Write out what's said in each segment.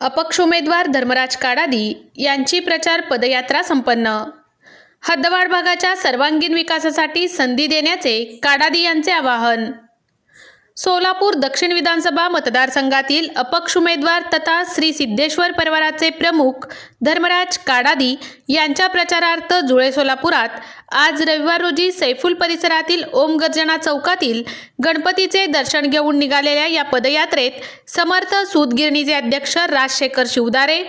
अपक्ष उमेदवार धर्मराज काडादी यांची प्रचार पदयात्रा संपन्न. हद्दवाड भागाच्या सर्वांगीण विकासासाठी संधी देण्याचे काडादी यांचे आवाहन. सोलापूर दक्षिण विधानसभा मतदारसंघातील अपक्ष उमेदवार तथा श्री सिद्धेश्वर परिवाराचे प्रमुख धर्मराज काडादी यांच्या प्रचारार्थ जुळे सोलापुरात आज रविवार रोजी सैफुल परिसरातील ओम गर्जना चौकातील गणपतीचे दर्शन घेऊन निघालेल्या या पदयात्रेत समर्थ सूतगिरणीचे अध्यक्ष राजशेखर शिवदारे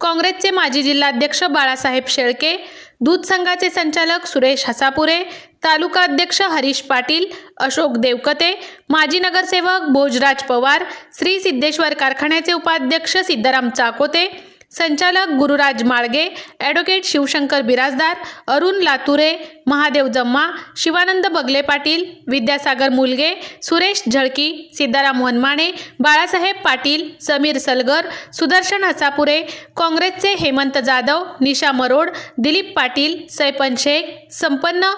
काँग्रेसचे माजी जिल्हाध्यक्ष बाळासाहेब शेळके दूध संघाचे संचालक सुरेश हसापुरे तालुका अध्यक्ष हरीश पाटील अशोक देवकते माजी नगरसेवक भोजराज पवार श्री सिद्धेश्वर कारखान्याचे उपाध्यक्ष सिद्धाराम चाकोते संचालक गुरुराज माळगे ॲडव्होकेट शिवशंकर बिराजदार अरुण लातुरे महादेव जम्मा शिवानंद बगले पाटील विद्यासागर मुलगे सुरेश झळकी सिद्धाराम वनमाने बाळासाहेब पाटील समीर सलगर सुदर्शन हसापुरे काँग्रेसचे हेमंत जाधव निशा मरोड दिलीप पाटील सैपन शेख संपन्न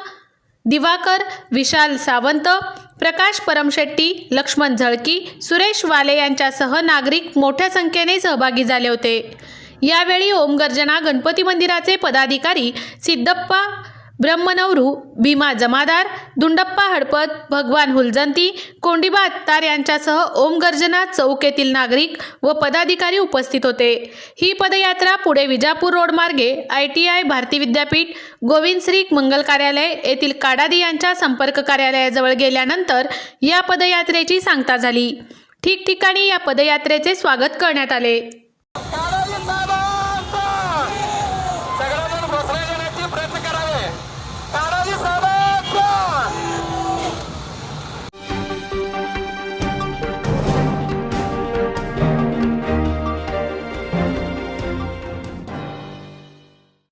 दिवाकर विशाल सावंत प्रकाश परमशेट्टी लक्ष्मण झळकी सुरेश वाले यांच्यासह नागरिक मोठ्या संख्येने सहभागी झाले होते. यावेळी ओमगर्जना गणपती मंदिराचे पदाधिकारी सिद्धप्पा ब्रह्मनवरू भीमा जमादार दुंडप्पा हडपत भगवान हुलजंती कोंडिबा अत्तार यांच्यासह ओमगर्जना चौक येथील नागरिक व पदाधिकारी उपस्थित होते. ही पदयात्रा पुढे विजापूर रोड मार्गे I T I Bharati Vidyapeeth Govind Shri मंगल कार्यालय येथील काडादी यांच्या संपर्क कार्यालयाजवळ गेल्यानंतर या पदयात्रेची सांगता झाली. ठिकठिकाणी या पदयात्रेचे स्वागत करण्यात आले.